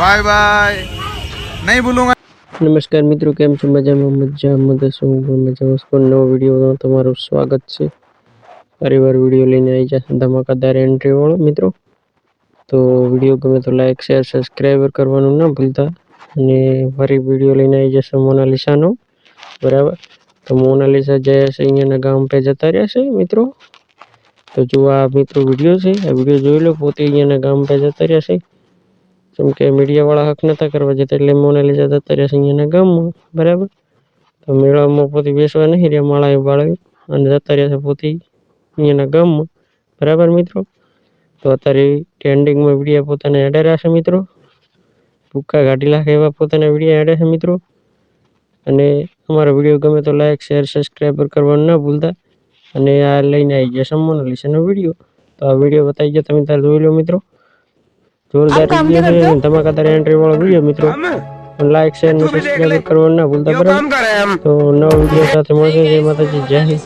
Bye bye. નહીં ભૂલુંગા નમસ્કાર મિત્રો, કેમ છો? મજામાં મજા તો હું પણ મજામાં? સ્કૂલ નવો વિડીયોમાં તમારું સ્વાગત છે. પરિવાર વીડિયો લઈને આવી જશે ધમાકાદાર એન્ટ્રીવાળો મિત્રો. તો વીડિયો ગમે તો લાઈક શેર સબસ્ક્રાઈબર કરવાનું ના ભૂલતા. અને ફરી વીડિયો લઈને આવી જશે મોનાલિસાનો. બરાબર? તો મોનાલિસા જયા છે અહીંયાના ગામ પે જતા રહ્યા છે મિત્રો. તો જો આ મિત્રો વીડિયો છે. આ વીડિયો જોઈ લો, પોતે અહીંયાના ગામ પે જતા રહ્યા છે. કેમ કે મીડિયાવાળા હક નતા કરવા જતા એટલે મોને જતા રહ્યા છે અહીંયાના ગામમાં, બરાબર? તો મેળામાં પોતે બેસવા નહીં રહ્યા, માળાએ બાળાએ અને જતા રહ્યા છે પોતે અહીંયાના ગામમાં, બરાબર મિત્રો? તો અત્યારે ટ્રેન્ડિંગમાં વિડીયા પોતાને અડે રહ્યા છે મિત્રો. ભૂક્કા કાઢી લાખ એવા પોતાના વિડીયા અડે છે મિત્રો. અને અમારો વીડિયો ગમે તો લાઈક શેર સબસ્ક્રાઈબર કરવાનું ના ભૂલતા. અને આ લઈને આવી જશે મોનાલિસાનો વીડિયો. તો આ વીડિયો બતાવી ગયો તમે, તારે જોઈ લો મિત્રો. જોરદાર વીડિયો છે એન્ટ્રી વાળો વીડિયો મિત્રો. લાઈક શેર અને કરવાનું ના ભૂલતા બરાબર? તો નવા વીડિયો સાથે મળશે. જય માતાજી જય હિન્દ.